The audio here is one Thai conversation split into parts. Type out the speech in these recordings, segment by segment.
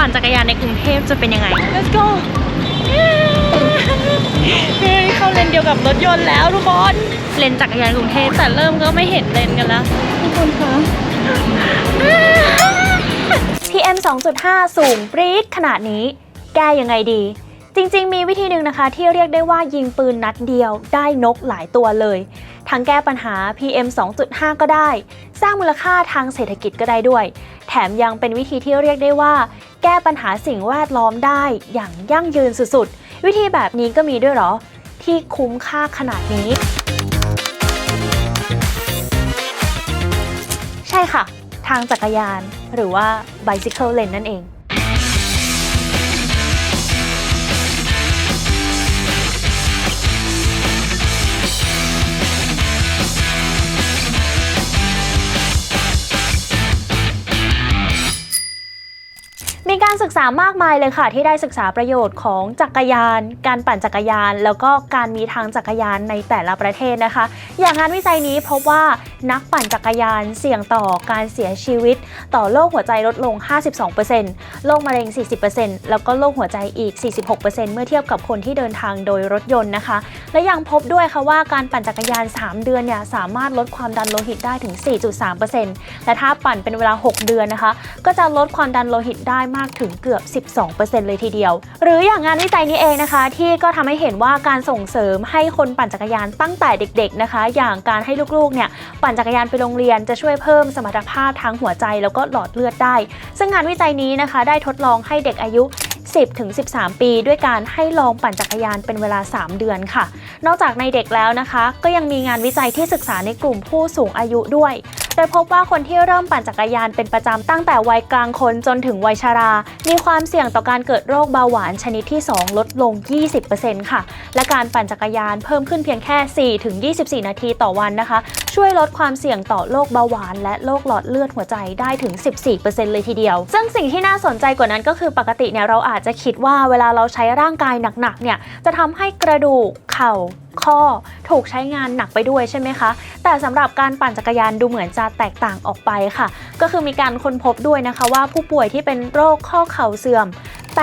ปั่นจักรยานในกรุงเทพจะเป็นยังไง let's go เฮ้ยเข้าเลนเดียวกับรถยนต์แล้วทุกคนเลนจักรยานกรุงเทพแต่เริ่มก็ไม่เห็นเลนกันแล้วทุกคนคะ PM 2.5 สูงปรี๊ดขนาดนี้ แก้ยังไงดี จริงๆ มีวิธีหนึ่งนะคะ ที่เรียกได้ว่ายิงปืนนัดเดียวได้นกหลายตัวเลย ทั้งแก้ปัญหา PM 2.5 ก็ได้ สร้างมูลค่าทางเศรษฐกิจก็ได้ด้วย แถมยังเป็นวิธีที่เรียกได้ว่า แก้ปัญหาสิ่งแวดล้อมได้อย่างยั่งยืนสุดๆ วิธีแบบนี้ก็มีด้วยหรอ ที่คุ้มค่าขนาดนี้ ใช่ค่ะ ทางจักรยานหรือว่า bicycle lane นั่นเอง การศึกษามากมายเลยค่ะ ที่ได้ศึกษาประโยชน์ของจักรยาน การปั่นจักรยาน แล้วก็การมีทางจักรยานในแต่ละประเทศนะคะ อย่างงานวิจัยนี้พบว่านักปั่นจักรยานเสี่ยงต่อการเสียชีวิต ต่อโรคหัวใจลดลง 52%โรคมะเร็ง 40%แล้วก็โรคหัวใจอีก 46%เมื่อเทียบกับคนที่เดินทางโดยรถยนต์นะคะ และยังพบด้วยค่ะว่าการปั่นจักรยาน 3 เดือนเนี่ยสามารถลดความดันโลหิตได้ถึง 4.3%และถ้าปั่นเป็นเวลา 6 เดือนนะคะ ก็จะลดความดันโลหิตได้มากถึงเกือบ 12%เลยทีเดียว หรืออย่างงานวิจัยนี้เองนะคะ ที่ก็ทำให้เห็นว่าการส่งเสริมให้คนปั่นจักรยานตั้งแต่เด็กๆนะคะ อย่างการให้ลูกๆเนี่ยปั่นจักรยานไปโรงเรียนจะช่วยเพิ่มสมรรถภาพทางหัวใจแล้วก็หลอดเลือดได้ ซึ่งงานวิจัยนี้นะคะ ได้ทดลองให้เด็กอายุ 10ถึง13 ปี ด้วยการให้ลองปั่นจักรยานเป็นเวลา 3 เดือนค่ะ นอกจากในเด็กแล้วนะคะ ก็ยังมีงานวิจัยที่ศึกษาในกลุ่มผู้สูงอายุด้วยโดยพบว่าคนที่เริ่มปั่นจักรยานเป็นประจำตั้งแต่วัยกลางคนจนถึงวัยชรา มีความเสี่ยงต่อการเกิดโรคเบาหวานชนิดที่ 2 ลดลง 20%ค่ะ และการปั่นจักรยานเพิ่มขึ้นเพียงแค่4ถึง24 นาทีต่อวันนะคะ ช่วยลดความเสี่ยงต่อโรคเบาหวาน และโรคหลอดเลือดหัวใจได้ถึง 14%เลยทีเดียว ซึ่งสิ่งที่น่าสนใจกว่านั้นก็คือปกติเนี่ยเราอาจจะคิดว่าเวลาเราใช้ร่างกายหนักๆเนี่ยจะทำให้กระดูกเข่า ข้อ ถูกใช้งานหนักไปด้วยใช่ไหมคะ แต่สำหรับการปั่นจักรยานดูเหมือนจะแตกต่างออกไปค่ะ ก็คือมีการค้นพบด้วยนะคะว่าผู้ป่วยที่เป็นโรคข้อเข่าเสื่อม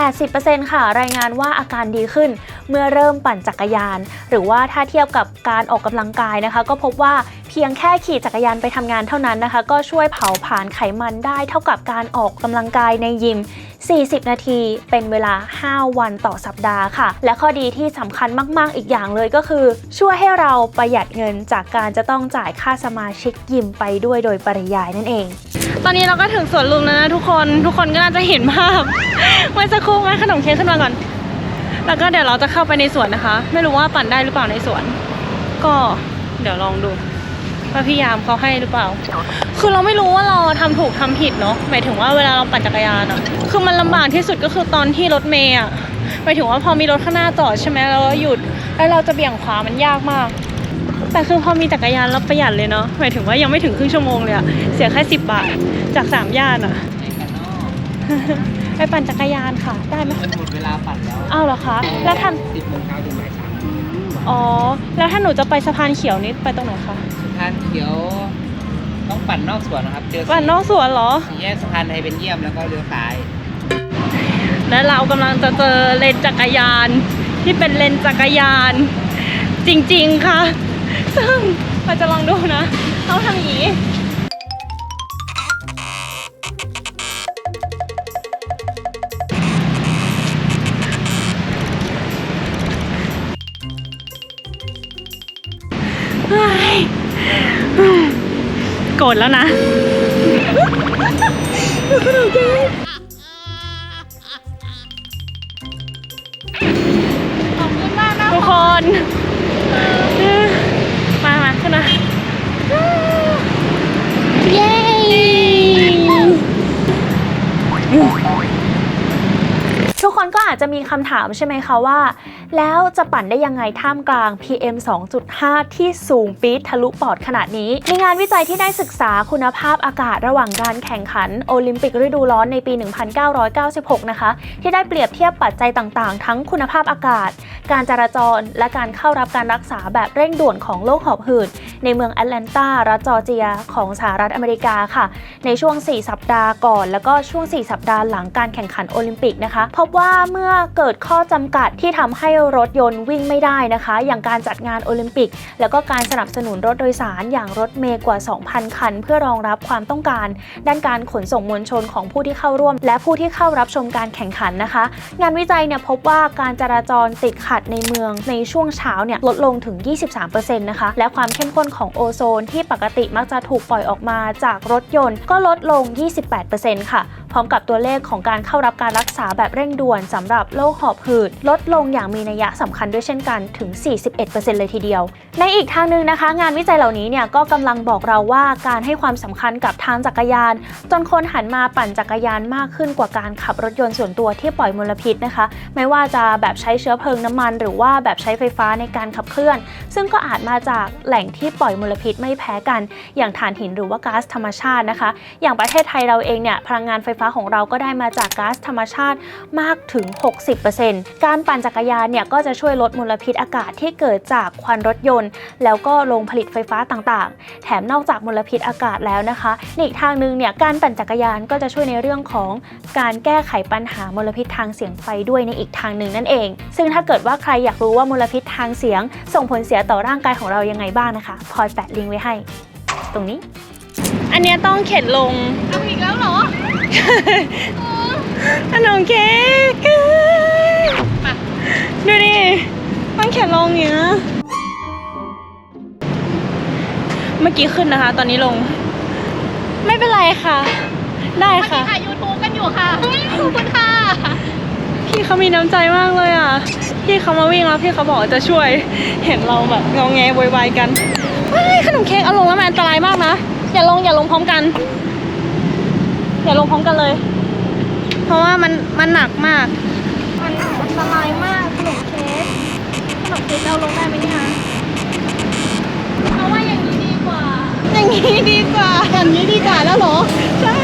80%ค่ะ รายงานว่าอาการดีขึ้น เมื่อเริ่มปั่นจักรยาน หรือว่าถ้าเทียบกับการออกกำลังกายนะคะ ก็พบว่าเพียงแค่ขี่จักรยานไปทำงานเท่านั้นนะคะ ก็ช่วยเผาผลาญไขมันได้เท่ากับการออกกำลังกายในยิม 40 นาทีเป็นเวลา 5 วันต่อสัปดาห์ค่ะ และข้อดีที่สำคัญมากๆ อีกอย่างเลยก็คือ ช่วยให้เราประหยัดเงินจากการจะต้องจ่ายค่าสมาชิกยิมไปด้วยโดยปริยายนั่นเอง ตอนนี้เราก็ถึงสวนลุมแล้วนะทุกคนทุกคนก็น่าจะเห็นภาพเมื่อสักครู่งั้นขนมเค้กขึ้นมาก่อน แล้วก็เดี๋ยวเราจะเข้าไปในสวนนะคะ ไม่รู้ว่าปั่นได้หรือเปล่าในสวน ก็เดี๋ยวลองดู ว่าพี่ยามเขาให้หรือเปล่า คือเราไม่รู้ว่าเราทำถูกทำผิดเนาะหมายถึงว่าเวลาเราปั่นจักรยานอะคือมันลำบากที่สุดก็คือตอนที่รถเมย์อะหมายถึงว่าพอมีรถข้างหน้าจอดใช่ไหมแล้วเราหยุดแล้วเราจะเบี่ยงขวามันยากมาก แต่คือพอมีจักรยานเราประหยัดเลยเนาะหมายถึงว่ายังไม่ถึงครึ่งชั่วโมงเลยอะเสียแค่สิบบาทจากสามย่านอะไปปั่นจักรยานค่ะ ได้ไหมมันหมดเวลาปั่นแล้วอ้าวเหรอคะแล้วท่านสิบโมงเช้าถึงบ่ายสามอ๋อแล้วถ้าหนูจะไปสะพานเขียวนี้ไปตรงไหนคะสะ พานเขียว ต้องปั่นนอกสวนนะครับ เจอปั่นนอกสวนเหรอ สี่แยกสะพานไทยเป็นเยี่ยมแล้วก็เลี้ยวซ้ายและเรากำลังจะเจอเลนจักรยาน ที่เป็นเลนจักรยาน จริงๆค่ะ ซึ่งเราจะลองดูนะเขาทำอย่างนี้ โกรธแล้วนะ จะมีคำถามใช่ไหมคะว่า แล้วจะปั่นได้ยังไงท่ามกลาง PM 2.5 ที่สูงปี๊ดทะลุปอดขนาดนี้ มีงานวิจัยที่ได้ศึกษาคุณภาพอากาศระหว่างการแข่งขันโอลิมปิกฤดูร้อนในปี 1996 นะคะ ที่ได้เปรียบเทียบปัจจัยต่างๆ ทั้งคุณภาพอากาศ การจราจร และการเข้ารับการรักษาแบบเร่งด่วนของโรคหอบหืดในเมืองแอตแลนตารัฐจอร์เจีย ของสหรัฐอเมริกาค่ะ ในช่วง 4 สัปดาห์ก่อน แล้วก็ช่วง 4 สัปดาห์หลังการแข่งขันโอลิมปิกนะคะ พบว่าเมื่อเกิดข้อจำกัดที่ทำให้รถยนต์วิ่งไม่ได้นะคะ อย่างการจัดงานโอลิมปิก แล้วก็การสนับสนุนรถโดยสารอย่างรถเมล์กว่า 2,000 คัน เพื่อรองรับความต้องการ ด้านการขนส่งมวลชนของผู้ที่เข้าร่วม และผู้ที่เข้ารับชมการแข่งขันนะคะ งานวิจัยเนี่ยพบว่าการจราจรติดขัดในเมืองในช่วงเช้าเนี่ยลดลงถึง 23%นะคะ และความเข้มข้นของโอโซนที่ปกติมักจะถูกปล่อยออกมาจากรถยนต์ ก็ลดลง 28%ค่ะ พร้อมกับตัวเลขของการเข้ารับการรักษาแบบเร่งด่วนสำหรับโรคหอบหืด ลดลงอย่างมีนัยสำคัญด้วยเช่นกันถึง 41%เลยทีเดียว ในอีกทางหนึ่งนะคะ งานวิจัยเหล่านี้เนี่ยก็กำลังบอกเราว่าการให้ความสำคัญกับทางจักรยาน จนคนหันมาปั่นจักรยานมากขึ้นกว่าการขับรถยนต์ส่วนตัวที่ปล่อยมลพิษนะคะ ไม่ว่าจะแบบใช้เชื้อเพลิงน้ำมัน หรือว่าแบบใช้ไฟฟ้าในการขับเคลื่อน ซึ่งก็อาจมาจากแหล่งที่ปล่อยมลพิษไม่แพ้กัน อย่างถ่านหินหรือว่าก๊าซธรรมชาตินะคะ อย่างประเทศไทยเราเองเนี่ยพลังงานไฟฟ้าของเราก็ได้มาจากก๊าซธรรมชาติมากถึง60%การปั่นจักรยานเนี่ยก็จะช่วยลดมลพิษอากาศที่เกิดจากควันรถยนต์ แล้วก็โรงผลิตไฟฟ้าต่างๆ แถมนอกจากมลพิษอากาศแล้วนะคะในอีกทางหนึงเนี่ยการปั่นจักรยานก็จะช่วยในเรื่องของการแก้ไขปัญหามลพิษทางเสียงไปด้วยในอีกทางหนึ่งนั่นเอง ซึ่งถ้าเกิดว่าใครอยากรู้ว่ามลพิษทางเสียง ส่งผลเสียต่อร่างกายของเรายังไงบ้างนะคะพลอยแปะลิงก์ไว้ให้ ตรงนี้ อันเนี้ยต้องเข็นลง เอาอีกแล้วเหรอ ขนมเค้กดูดิต้องเข็นลงอย่างเงี้ยเมื่อกี้ขึ้นนะคะ ตอนนี้ลง ไม่เป็นไรค่ะ ได้ค่ะถ่ายยูทูบกันอยู่ค่ะขอบคุณค่ะ พี่เขามีน้ำใจมากเลยอะ พี่เขามาวิ่งแล้วพี่เขาบอกว่าจะช่วย เห็นเราแบบงอแงโวยวายกันเฮ้ยขนมเค้กเอาลงแล้วมันอันตรายมากนะ อย่าลงอย่าลงพร้อมกัน อย่าลงพร้อมกันเลย เพราะว่ามันมันหนักมาก มันอันตรายมากขนมเค้กขนมเค้กเอาลงได้ไหมเนี่ยคะเพราะว่าอย่างนี้ดีกว่า อย่างนี้ดีกว่าอย่างนี้ดีกว่าแล้วเหรอ ใช่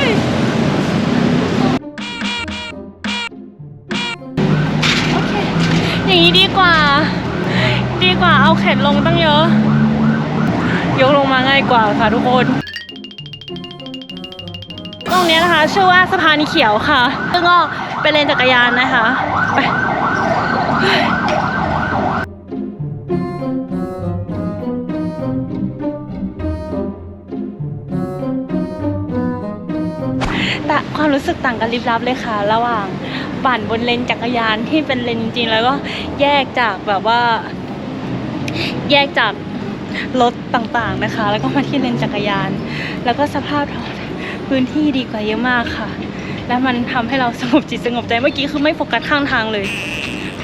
โอเคอย่างนี้ดีกว่า ดีกว่าเอาเข็นลงตั้งเยอะ ยกลงมาง่ายกว่าค่ะทุกคน ตรงนี้นะคะ ชื่อว่าสะพานเขียวค่ะ ซึ่งก็เป็นเลนจักรยานนะคะไปแต่ความรู้สึกต่างกันลิบลับเลยค่ะ ระหว่างปั่นบนเลนจักรยานที่เป็นเลนจริงๆแล้วก็แยกจากแบบว่า แยกจากรถต่างๆนะคะ แล้วก็มาที่เลนจักรยาน แล้วก็สภาพ พื้นที่ดีกว่าเยอะมากค่ะ และมันทำให้เราสงบจิตสงบใจเมื่อกี้คือไม่โฟกัสข้างทางเลย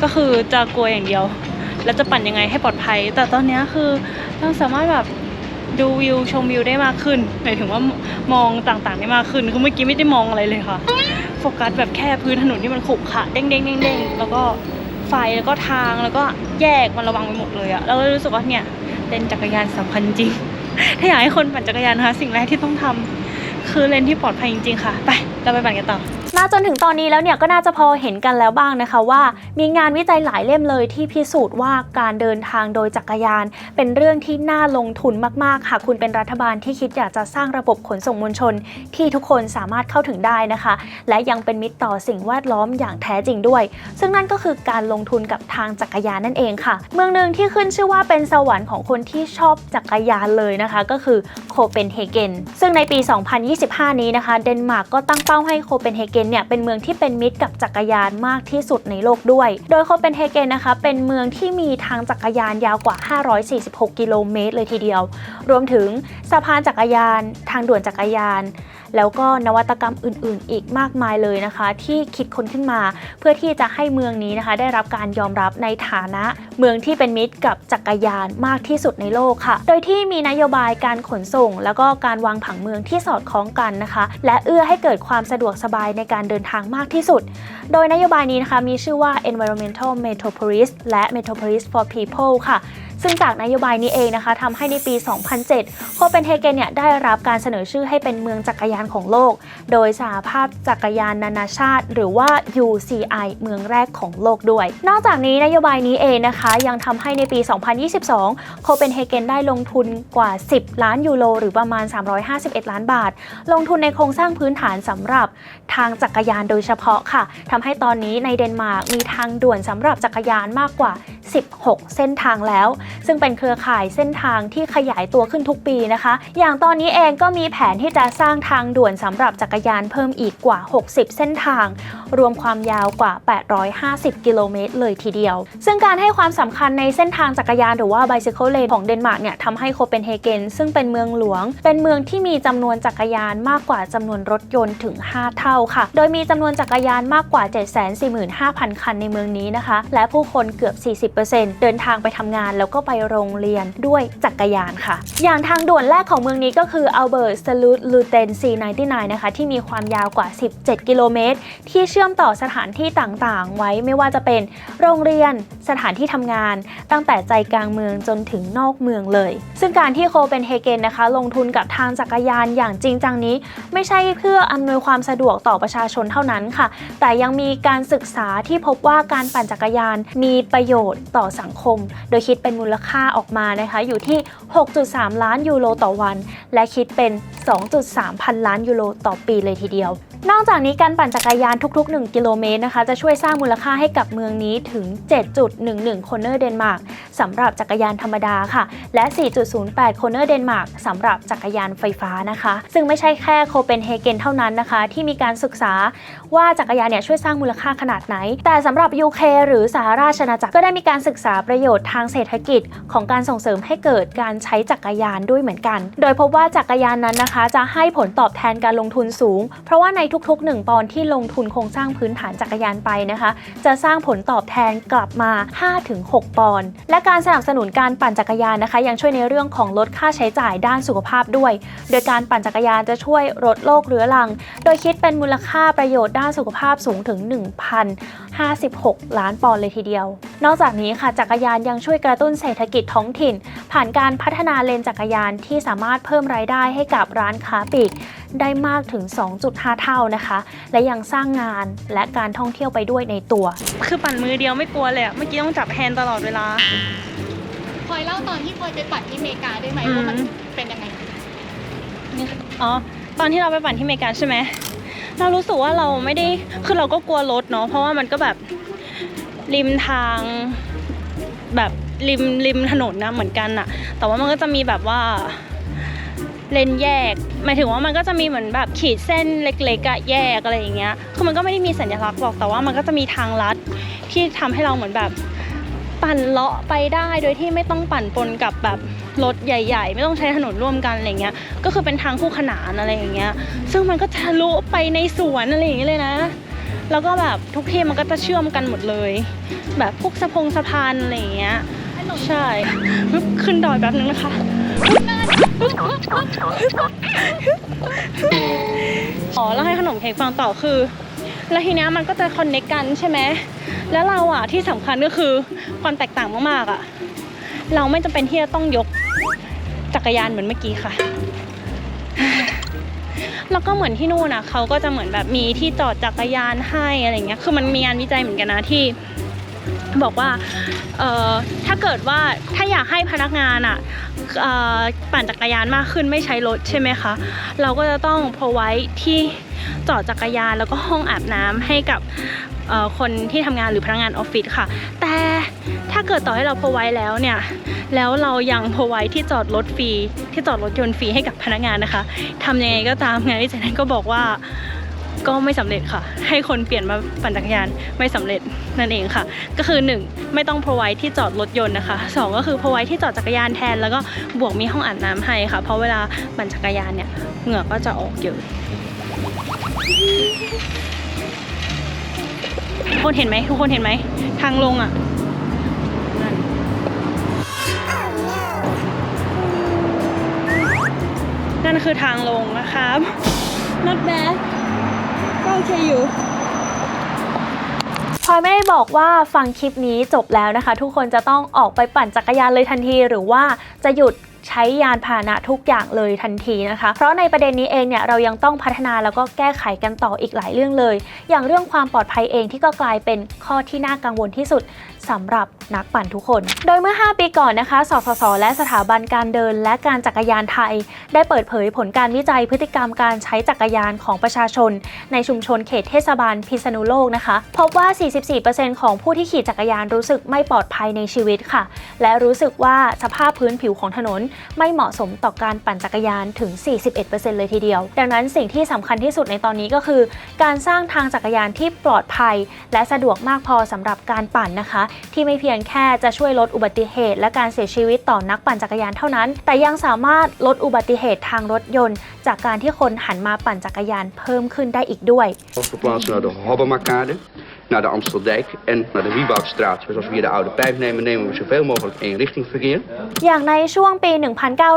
ก็คือจะกลัวอย่างเดียว แล้วจะปั่นยังไงให้ปลอดภัย แต่ตอนนี้คือเราสามารถแบบดูวิวชมวิวได้มากขึ้นหมายถึงว่ามองต่างๆได้มากขึ้นคือเมื่อกี้ไม่ได้มองอะไรเลยค่ะ โฟกัสแบบแค่พื้นถนนที่มันขรุขระเด้งๆเด้งๆเด้งแล้วก็ไฟแล้วก็ทางแล้วก็แยกมันระวังไปหมดเลยอะเราก็รู้สึกว่าเนี่ยเลนจักรยานสำคัญจริง ถ้าอยากให้คนปั่นจักรยานนะคะสิ่งแรกที่ต้องทำ คือเลนที่ปลอดภัยจริงๆค่ะ ไป เราไปปั่นกันต่อ มาจนถึงตอนนี้แล้วเนี่ยก็น่าจะพอเห็นกันแล้วบ้างนะคะว่า มีงานวิจัยหลายเล่มเลยที่พิสูจน์ว่าการเดินทางโดยจักรยาน เป็นเรื่องที่น่าลงทุนมากๆหากคุณเป็นรัฐบาลที่คิดอยากจะสร้างระบบขนส่งมวลชน ที่ทุกคนสามารถเข้าถึงได้นะคะ และยังเป็นมิตรต่อสิ่งแวดล้อมอย่างแท้จริงด้วย ซึ่งนั่นก็คือการลงทุนกับทางจักรยานนั่นเองค่ะ เมืองหนึ่งที่ขึ้นชื่อว่าเป็นสวรรค์ของคนที่ชอบจักรยานเลยนะคะ ก็คือโคเปนเฮเกนซึ่งในปี 2025 นี้นะคะ เดนมาร์กก็ตั้งเป้าให้โคเปนเฮเกนเนี่ยเป็นเมืองที่เป็นมิตรกับจักรยานมากที่สุดในโลกด้วย โดยโคเปนเฮเกนนะคะเป็นเมืองที่มีทางจักรยานยาวกว่า 546 กิโลเมตรเลยทีเดียว รวมถึงสะพานจักรยาน ทางด่วนจักรยาน แล้วก็นวัตกรรมอื่น ๆ อีกมากมายเลยนะคะ ที่คิดค้นขึ้นมา เพื่อที่จะให้เมืองนี้นะคะ ได้รับการยอมรับในฐานะเมืองที่เป็นมิตรกับจักรยานมากที่สุดในโลกค่ะ โดยที่มีนโยบายการขนส่ง แล้วก็การวางผังเมืองที่สอดคล้องกันนะคะ และเอื้อให้เกิดความสะดวกสบายในการเดินทางมากที่สุด โดยนโยบายนี้นะคะมีชื่อว่า Environmental Metropolis และ Metropolis for People ค่ะ ซึ่งจากนโยบายนี้เองนะคะทำให้ในปี 2007 โคเปนเฮเกนเนี่ยได้รับการเสนอชื่อให้เป็นเมืองจักรยานของโลก โดยสหภาพจักรยานนานาชาติ หรือว่า UCI เมืองแรกของโลกด้วย นอกจากนี้นโยบายนี้เองนะคะยังทำให้ในปี 2022 โคเปนเฮเกนได้ลงทุนกว่า 10 ล้านยูโรหรือประมาณ 351 ล้านบาท ลงทุนในโครงสร้างพื้นฐานสำหรับทางจักรยานโดยเฉพาะค่ะทำให้ตอนนี้ในเดนมาร์กมีทางด่วนสำหรับจักรยานมากกว่า 16 เส้นทางแล้ว ซึ่งเป็นเครือข่ายเส้นทางที่ขยายตัวขึ้นทุกปีนะคะ อย่างตอนนี้เองก็มีแผนที่จะสร้างทางด่วนสำหรับจักรยานเพิ่มอีกกว่า 60 เส้นทาง รวมความยาวกว่า 850 กิโลเมตรเลยทีเดียว ซึ่งการให้ความสำคัญในเส้นทางจักรยานหรือว่า bicycle lane ของเดนมาร์กเนี่ยทำให้โคเปนเฮเกนซึ่งเป็นเมืองหลวง เป็นเมืองที่มีจำนวนจักรยานมากกว่าจำนวนรถยนต์ถึง 5 เท่าค่ะ โดยมีจำนวนจักรยานมากกว่า 745,000 คันในเมืองนี้นะคะ และผู้คนเกือบ 40เดินทางไปทำงานแล้วก็ไปโรงเรียนด้วยจักรยานค่ะ อย่างทางด่วนแรกของเมืองนี้ก็คือ Albert s l u t l u t e n C99 นะคะที่มีความยาวกว่า 17 กิโลเมตร ที่เชื่อมต่อสถานที่ต่างๆ ไว้ไม่ว่าจะเป็นโรงเรียนสถานที่ทำงาน ตั้งแต่ใจกลางเมืองจนถึงนอกเมืองเลย ซึ่งการที่โคเปนเฮเกนนะคะ ลงทุนกับทางจักรยานอย่างจริงจังนี้ ไม่ใช่เพื่ออำนวยความสะดวกต่อประชาชนเท่านั้นค่ะ แต่ยังมีการศึกษาที่พบว่าการปั่นจักรยานมีประโยชน์ต่อสังคม โดยคิดเป็นมูลค่าออกมานะคะอยู่ที่ 6.3 ล้านยูโรต่อวัน และคิดเป็น 2.3 พันล้านยูโรต่อปีเลยทีเดียว นอกจากนี้การปั่นจักรยานทุก ๆ 1 กิโลเมตรนะคะ จะช่วยสร้างมูลค่าให้กับเมืองนี้ถึง 7.11 โคเนอร์เดนมาร์กสำหรับจักรยานธรรมดาค่ะ และ 4.08 โคเนอร์เดนมาร์กสำหรับจักรยานไฟฟ้านะคะ ซึ่งไม่ใช่แค่โคเปนเฮเกนเท่านั้นนะคะ ที่มีการศึกษาว่าจักรยานเนี่ยช่วยสร้างมูลค่าขนาดไหน แต่สำหรับ UK หรือสหราชอาณาจักรก็ได้มีการศึกษาประโยชน์ทางเศรษฐกิจ ของการส่งเสริมให้เกิดการใช้จักรยานด้วยเหมือนกัน โดยพบว่าจักรยานนั้นนะคะ จะให้ผลตอบแทนการลงทุนสูง เพราะว่าในทุกทุกๆ 1 ปอนด์ที่ลงทุนโครงสร้างพื้นฐานจักรยานไปนะคะ จะสร้างผลตอบแทนกลับมา 5-6 ปอนด์และการสนับสนุนการปั่นจักรยานนะคะ ยังช่วยในเรื่องของลดค่าใช้จ่ายด้านสุขภาพด้วย โดยการปั่นจักรยานจะช่วยลดโรคเรื้อรัง โดยคิดเป็นมูลค่าประโยชน์ด้านสุขภาพสูงถึง 1,056 ล้านปอนด์เลยทีเดียว นอกจากนี้ค่ะจักรยานยังช่วยกระตุ้นเศรษฐกิจท้องถิ่น ผ่านการพัฒนาเลนจักรยานที่สามารถเพิ่มรายได้ให้กับร้านค้าปลีก ได้มากถึง 2.5 เท่านะคะ และยังสร้างงานและการท่องเที่ยวไปด้วยในตัว คือปั่นมือเดียวไม่กลัวเลยอะเมื่อกี้ต้องจับแฮนด์ตลอดเวลา พลอยเล่าตอนที่พลอยไปปัดที่อเมริกาได้ไหมอืมว่ามันเป็นยังไง อ๋อ ตอนที่เราไปปั่นที่อเมริกาใช่ไหม เรารู้สึกว่าเราไม่ได้ คือเราก็กลัวรถเนาะ เพราะว่ามันก็แบบริมทางแบบริมริมถนนนะเหมือนกันอะแต่ว่ามันก็จะมีแบบว่า เลนแยก หมายถึงว่ามันก็จะมีเหมือนแบบขีดเส้นเล็กๆอะแยกอะไรอย่างเงี้ย คือมันก็ไม่ได้มีสัญลักษณ์หรอกแต่ว่ามันก็จะมีทางลัดที่ทำให้เราเหมือนแบบปั่นเลาะไปได้โดยที่ไม่ต้องปั่นปนกับแบบรถใหญ่ ๆ ไม่ต้องใช้ถนนร่วมกันอะไรเงี้ย ก็คือเป็นทางคู่ขนานอะไรอย่างเงี้ย ซึ่งมันก็ทะลุไปในสวนอะไรอย่างเงี้ยเลยนะ แล้วก็แบบทุกที่มันก็จะเชื่อมกันหมดเลย แบบพวกสะพงสะพานอะไรอย่างเงี้ย ใช่ ขึ้นดอยแบบนึงนะคะ อ๋อแล้วให้ขนมเค้กฟังต่อคือ แล้วทีเนี้ยมันก็จะคอนเนคกันใช่ไหมแล้วเราอะที่สำคัญก็คือความแตกต่างมากๆอะ เราไม่จำเป็นที่จะต้องยกจักรยานเหมือนเมื่อกี้ค่ะ แล้วก็เหมือนที่นู่นอะเขาก็จะเหมือนแบบมีที่จอดจักรยานให้อะไรเงี้ย คือมันมีงานวิจัยเหมือนกันนะที่ บอกว่า เอ่อ ถ้าเกิดว่าถ้าอยากให้พนักงานอะ ปั่นจักรยานมากขึ้นไม่ใช้รถใช่ไหมคะ เราก็จะต้อง provide ที่จอดจักรยานแล้วก็ห้องอาบน้ำให้กับคนที่ทำงานหรือพนักงานออฟฟิศค่ะ แต่ถ้าเกิดต่อให้เรา provide แล้วเนี่ยแล้วเรายัง provide ที่จอดรถฟรีที่จอดรถยนต์ฟรีให้กับพนักงานนะคะทำยังไงก็ตามงานวิจัยนั้นก็บอกว่า ก็ไม่สำเร็จค่ะ ให้คนเปลี่ยนมาปั่นจักรยานไม่สำเร็จนั่นเองค่ะ ก็คือ 1 ไม่ต้อง provide ที่จอดรถยนต์นะคะ 2 ก็คือ provide ที่จอดจักรยานแทน แล้วก็บวกมีห้องอาบน้ำให้ค่ะ เพราะเวลาปั่นจักรยานเนี่ยเหงื่อก็จะออกเยอะทุกคนเห็นไหมทุกคนเห็นไหมทางลงอะนั่นคือทางลงนะครับ not bad ก็โอ เคอยู่พลอยไม่ได้บอกว่าฟังคลิปนี้จบแล้วนะคะ ทุกคนจะต้องออกไปปั่นจักรยานเลยทันที หรือว่าจะหยุดใช้ยานพาหนะทุกอย่างเลยทันทีนะคะ เพราะในประเด็นนี้เองเนี่ยเรายังต้องพัฒนาแล้วก็แก้ไขกันต่ออีกหลายเรื่องเลย อย่างเรื่องความปลอดภัยเองที่ก็กลายเป็นข้อที่น่ากังวลที่สุดสำหรับนักปั่นทุกคน โดยเมื่อ 5 ปีก่อนนะคะ สสส และสถาบันการเดิน และการจักรยานไทย ได้เปิดเผยผลการวิจัยพฤติกรรมการใช้จักรยานของประชาชน ในชุมชนเขตเทศบาลพิษณุโลกนะคะ พบว่า 44%ของผู้ที่ขี่จักรยานรู้สึกไม่ปลอดภัยในชีวิตค่ะ และรู้สึกว่าสภาพพื้นผิวของถนน ไม่เหมาะสมต่อการปั่นจักรยานถึง 41%เลยทีเดียว ดังนั้นสิ่งที่สำคัญที่สุดในตอนนี้ก็คือ การสร้างทางจักรยานที่ปลอดภัย และสะดวกมากพอสำหรับการปั่นนะคะที่ไม่เพียงแค่จะช่วยลดอุบัติเหตุ และการเสียชีวิตต่อนักปั่นจักรยานเท่านั้น แต่ยังสามารถลดอุบัติเหตุทางรถยนต์ จากการที่คนหันมาปั่นจักรยานเพิ่มขึ้นได้อีกด้วย verplaatsen naar de Hobbemakade, naar de Amsteldijk en naar de Wieboudstraat. Dus als we hier de oude pijp nemen, nemen we zoveel mogelijk eenrichtingverkeer. อย่างในช่วงปี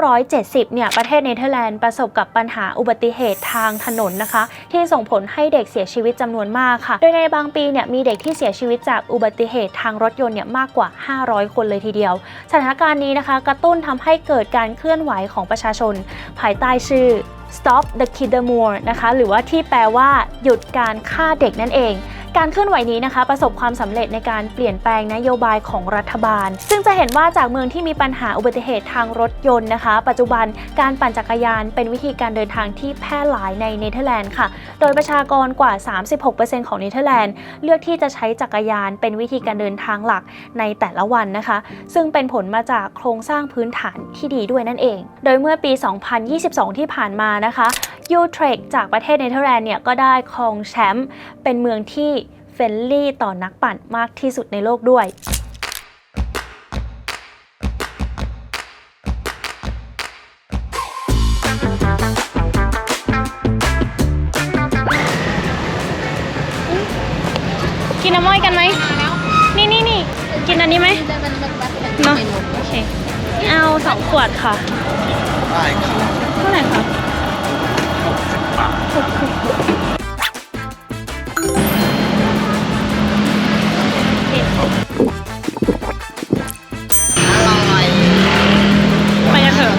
1970 เนี่ย ประเทศเนเธอร์แลนด์ประสบกับปัญหาอุบัติเหตุทางถนนนะคะ ที่ส่งผลให้เด็กเสียชีวิตจำนวนมากค่ะ โดยในบางปีเนี่ยมีเด็กที่เสียชีวิตจากอุบัติเหตุทางรถยนต์เนี่ยมากกว่า 500 คนเลยทีเดียว สถานการณ์นี้นะคะ กระตุ้นทำให้เกิดการเคลื่อนไหวของประชาชน ภายใต้ชื่อ Stop the Kiddermore นะคะ หรือว่าที่แปลว่าหยุดการฆ่าเด็กนั่นเอง การเคลื่อนไหวนี้นะคะ ประสบความสำเร็จในการเปลี่ยนแปลงนโยบายของรัฐบาล ซึ่งจะเห็นว่าจากเมืองที่มีปัญหาอุบัติเหตุทางรถยนต์นะคะ ปัจจุบันการปั่นจักรยานเป็นวิธีการเดินทางที่แพร่หลายในเนเธอร์แลนด์ค่ะ โดยประชากรกว่า 36%ของเนเธอร์แลนด์เลือกที่จะใช้จักรยานเป็นวิธีการเดินทางหลักในแต่ละวันนะคะ ซึ่งเป็นผลมาจากโครงสร้างพื้นฐานที่ดีด้วยนั่นเอง โดยเมื่อปี 2022 ที่ผ่านมานะคะ ยูเทรกจากประเทศเนเธอร์แลนด์เนี่ยก็ได้ครองแชมป์เป็นเมืองที่เฟรนลี่ต่อนักปั่นมากที่สุดในโลกด้วยกินน้ำอ้อยกันไหม นี่นี่นี่ กินอันนี้ไหมเนาะโอเค เอาสองขวดค่ะ เท่าไหร่คะ ไปกันเถอะ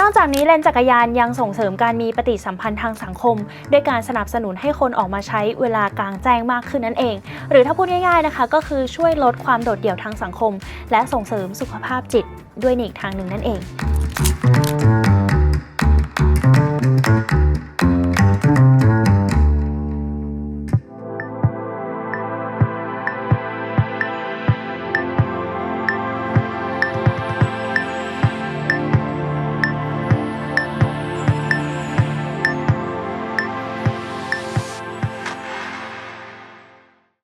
นอกจากนี้เลนจักรยานยังส่งเสริมการมีปฏิสัมพันธ์ทางสังคม ด้วยการสนับสนุนให้คนออกมาใช้เวลากลางแจ้งมากขึ้นนั่นเอง หรือถ้าพูดง่ายๆนะคะ ก็คือช่วยลดความโดดเดี่ยวทางสังคม และส่งเสริมสุขภาพจิตด้วยในอีกทางหนึ่งนั่นเอง